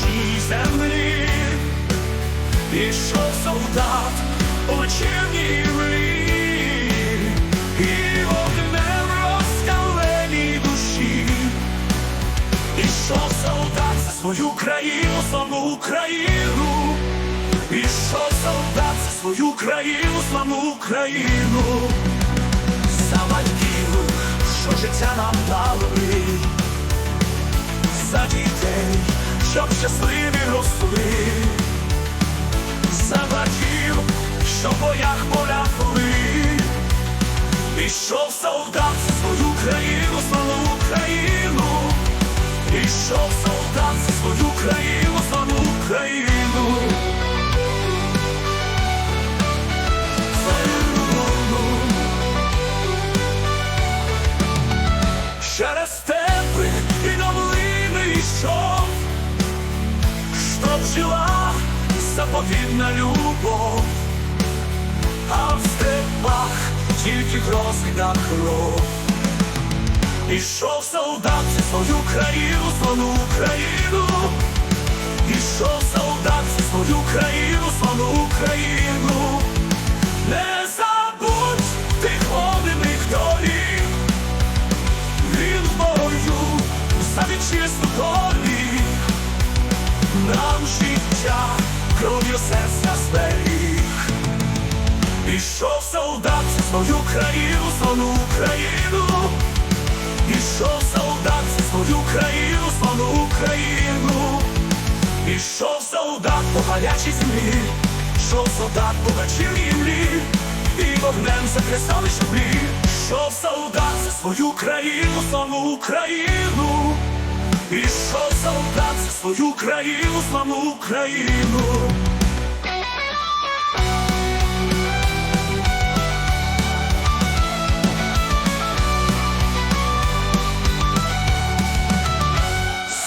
чужій землі, пішов солдат у черній і вогнем розкаленій душі, пішов солдат за свою країну, славну Україну, пішов солдат за свою країну, славну Україну, за батьків, що життя нам дали. Щасливі росли. За батьків, що в боях полягли. Ішов солдат за свою країну, славну Україну. Ішов солдат за свою країну, славну Україну. Через степи і долини йшов, щоб жила заповідна любов, а в степах тільки грозна кров. Ішов солдат за свою країну, славну Україну. Ішов солдат за свою країну, славну Україну. Кров'ю серця зберіг. Ішов солдат за свою країну, славну Україну. Ішов солдат за свою країну, славну Україну. Ішов солдат по гарячій землі, Ішов солдат по вечірній млі, і вогнем захрестали шаблі. Ішов солдат за свою країну, славну Україну. Ішов солдат свою країну, славну Україну.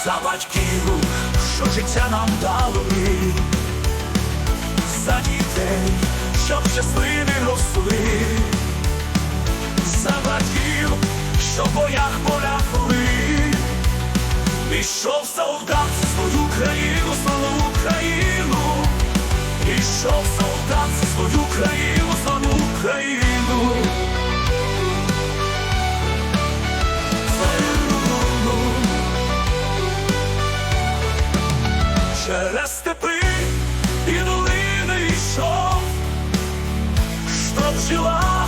За батьків, що життя нам дали, за дітей, щоб щасливі росли, за батьків, що в боях полягли, Ішов солдат свою країну, славну Україну, Ішов солдат свою країну, славну Україну. Через степи і долини йшов, щоб жила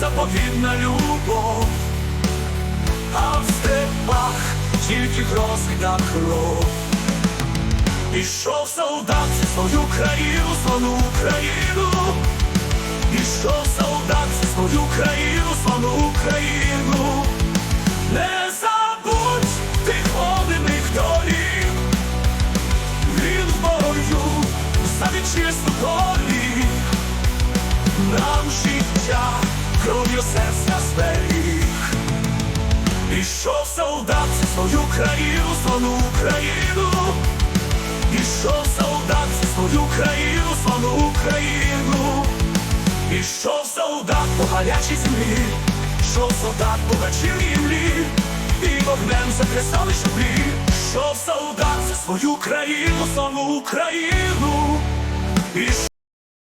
заповідна любов, а в степах тільки грозна кров. Ішов солдат за свою країну, славну Україну. Ішов солдат за свою країну, славну Україну. Не забудь тих водяних доріг. Він в бою за вітчизну долі. Нам життя кров'ю серця зберіг. Ішов солдат свою країну, славну Україну. Ішов солдат свою країну, славну Україну. Ішов солдат по гарячій землі, Ішов солдат по вечірній млі, і вогнем захрестали шаблі. Ішов солдат за свою країну, славну Україну.